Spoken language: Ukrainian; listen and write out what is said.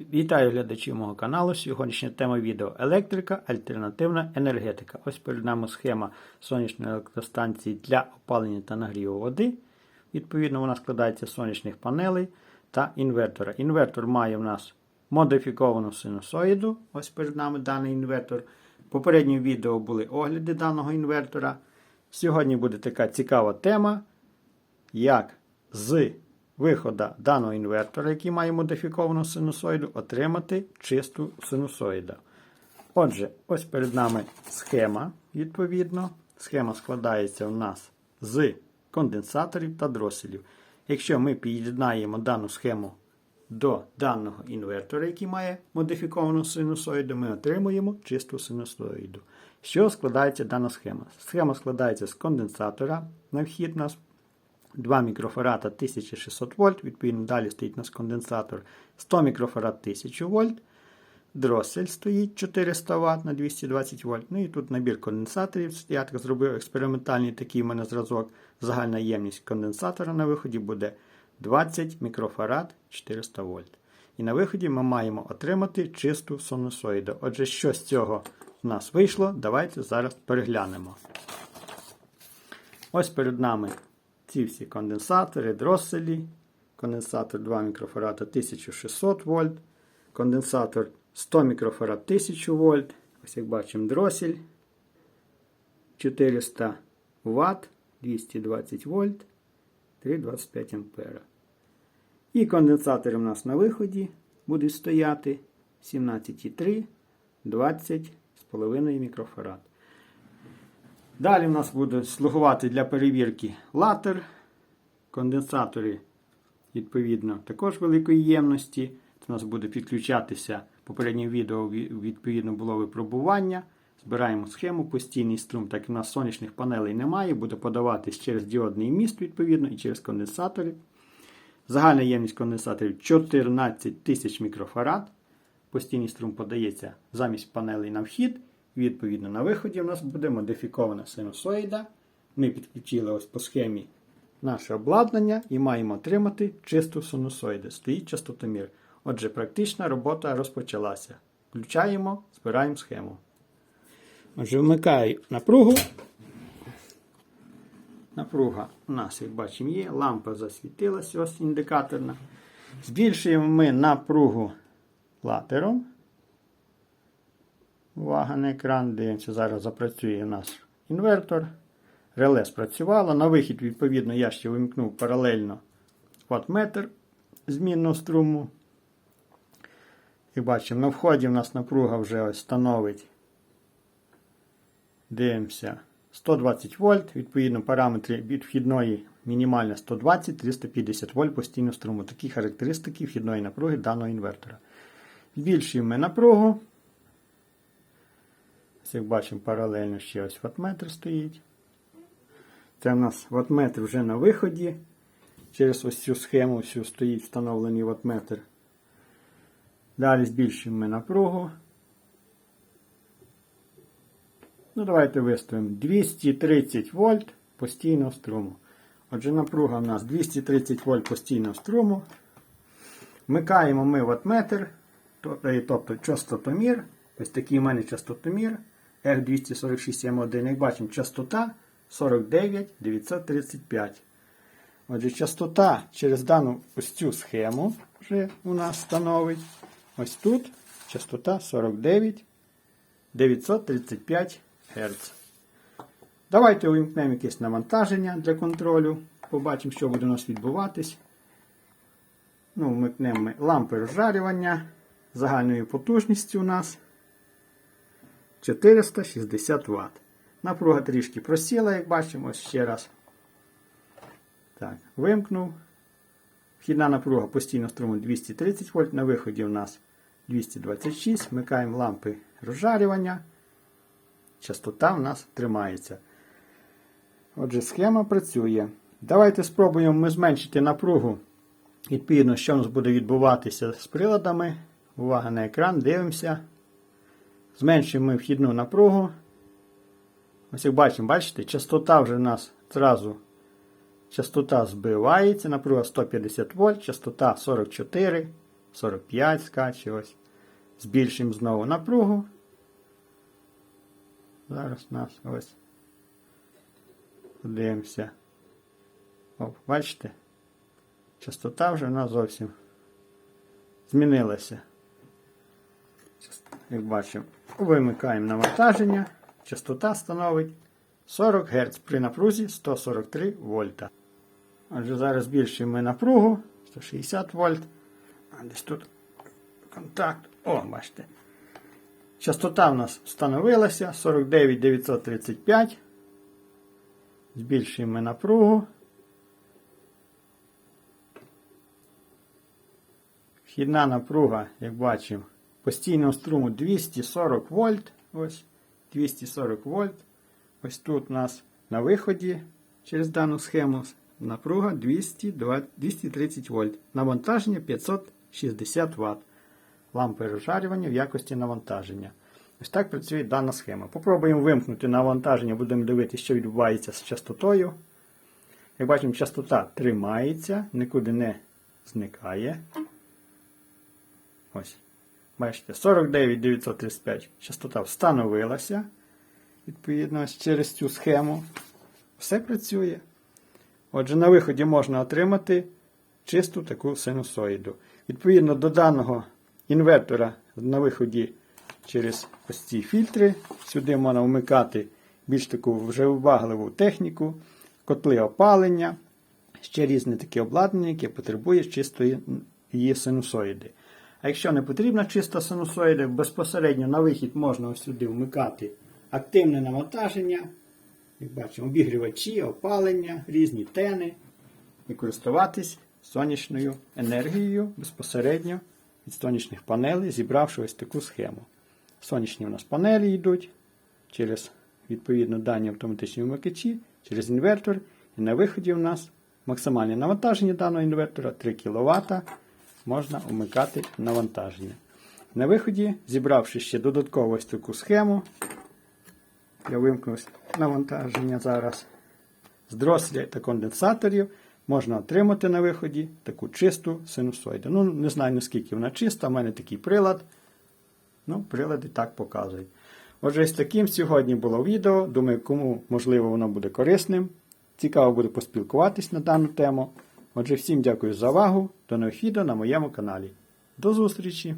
Вітаю глядачів мого каналу. Сьогоднішня тема відео електрика, альтернативна енергетика. Ось перед нами схема сонячної електростанції для опалення та нагріву води. Відповідно, вона складається з сонячних панелей та інвертора. Інвертор має в нас модифіковану синусоїду. Ось перед нами даний інвертор. В попередньому відео були огляди даного інвертора. Сьогодні буде така цікава тема, як з виходу даного інвертора, який має модифіковану синусоїду, отримати чисту синусоїду. Отже, ось перед нами схема, відповідно. Схема складається у нас з конденсаторів та дроселів. Якщо ми під'єднаємо дану схему до даного інвертора, який має модифіковану синусоїду, ми отримуємо чисту синусоїду. Чого складається дана схема? Схема складається з конденсатора. На вхід у нас 2 мікрофарада 1600 вольт, відповідно, далі стоїть у нас конденсатор 100 мікрофарад 1000 вольт. Дросель стоїть 400 Вт на 220 вольт. Ну і тут набір конденсаторів. Я так зробив експериментальний такий в мене зразок. Загальна ємність конденсатора на виході буде 20 мікрофарад 400 вольт. І на виході ми маємо отримати чисту синусоїду. Отже, що з цього в нас вийшло, давайте зараз переглянемо. Ось перед нами ці всі конденсатори, дроселі. Конденсатор 2 мікрофарада 1600 вольт. Конденсатор 100 мікрофарад 1000 вольт. Ось як бачимо, дросель 400 Вт, 220 вольт, 3,25 ампера. І конденсатори у нас на виході будуть стояти 17,3, 20,5 мікрофарад. Далі в нас буде слугувати для перевірки латер, конденсатори, відповідно, також великої ємності. Це у нас буде підключатися. В попередньому відео відповідно було випробування. Збираємо схему, постійний струм, так як у нас сонячних панелей немає, буде подаватись через діодний міст, відповідно, і через конденсатори. Загальна ємність конденсаторів 14 тисяч мікрофарад. Постійний струм подається замість панелей на вхід. Відповідно, на виході в нас буде модифікована синусоїда. Ми підключили ось по схемі наше обладнання і маємо отримати чисту синусоїду. Стоїть частотомір. Отже, практична робота розпочалася. Включаємо, збираємо схему. Отже, вмикаю напругу. Напруга у нас, як бачимо, є. Лампа засвітилася, ось індикаторна. Збільшуємо ми напругу латером. Увага на екран. Дивимося, зараз запрацює у нас інвертор. Реле спрацювало. На вихід, відповідно, я ще вимкнув паралельно ваттметр змінного струму. І бачимо, на вході в нас напруга вже ось становить. Дивимося. 120 вольт. Відповідно, параметри від вхідної мінімальна 120-350 вольт постійного струму. Такі характеристики вхідної напруги даного інвертора. Збільшуємо напругу. Як бачимо, паралельно ще ось ваттметр стоїть. Це у нас ваттметр вже на виході. Через ось цю схему всю стоїть встановлений ваттметр. Далі збільшуємо ми напругу. Ну, давайте виставимо 230 вольт постійного струму. Отже, напруга у нас 230 вольт постійного струму. Вмикаємо ми ваттметр, тобто частотомір. Ось такий у мене частотомір. R246M1, як бачимо, частота 49 935. Отже, частота через дану ось цю схему вже у нас становить. Ось тут частота 49 935 Гц. Давайте увімкнемо якесь навантаження для контролю. Побачимо, що буде у нас відбуватись. Ну, Вмикнемо ми лампи розжарювання. Загальною потужністю у нас 460 Вт. Напруга трішки просіла, як бачимо, ще раз. Так, Вимкнув. Вхідна напруга постійно струму 230 вольт. На виході у нас 226. Вмикаємо лампи розжарювання. Частота у нас тримається. Отже, схема працює. Давайте спробуємо ми зменшити напругу. Відповідно, що у нас буде відбуватися з приладами. Увага на екран, дивимося. Зменшуємо вхідну напругу. Ось як бачимо, бачите, частота вже у нас зразу частота збивається, напруга 150 вольт, частота 44, 45 скаче ось. Збільшимо знову напругу. Зараз у нас ось. Подивимося. О, бачите? Частота вже в нас зовсім змінилася. Як бачимо, вимикаємо навантаження. Частота становить 40 Гц при напрузі 143 вольта. Отже, зараз збільшуємо ми напругу 160 вольт. А десь тут контакт. О, бачите. Частота в нас встановилася 49 935. Збільшуємо ми напругу. Вхідна напруга, як бачимо, постійного струму 240 вольт. Ось 240 вольт. Ось тут у нас на виході через дану схему напруга 202 230 вольт. Навантаження 560 Вт. Лампи розжарювання в якості навантаження. Ось так працює дана схема. Попробуємо вимкнути навантаження, будемо дивитися, що відбувається з частотою. Як бачимо, частота тримається, нікуди не зникає. Ось. Бачите, 49 935 частота встановилася. Відповідно, через цю схему. Все працює. Отже, на виході можна отримати чисту таку синусоїду. Відповідно до даного інвертора на виході через ось ці фільтри. Сюди можна вмикати більш таку вже вибагливу техніку, котли опалення, ще різне таке обладнання, яке потребує чистої її синусоїди. А якщо не потрібна чиста синусоїда, безпосередньо на вихід можна ось сюди вмикати активне навантаження, як бачимо, обігрівачі, опалення, різні тени і користуватись сонячною енергією безпосередньо від сонячних панелей, зібравши ось таку схему. Сонячні у нас панелі йдуть через відповідно дані автоматичні вмикачі, через інвертор. І на виході у нас максимальне навантаження даного інвертора 3 кВт. Можна вмикати навантаження. На виході, зібравши ще додатково ось таку схему, я вимкну навантаження зараз з дросселя та конденсаторів можна отримати на виході таку чисту синусоїду. Ну, не знаю наскільки вона чиста, в мене такий прилад. Ну, прилади так показують. Отже, з таким сьогодні було відео. Думаю, кому можливо воно буде корисним. Цікаво буде поспілкуватись на дану тему. Отже, всім дякую за увагу. До нових на моєму каналі. До зустрічі!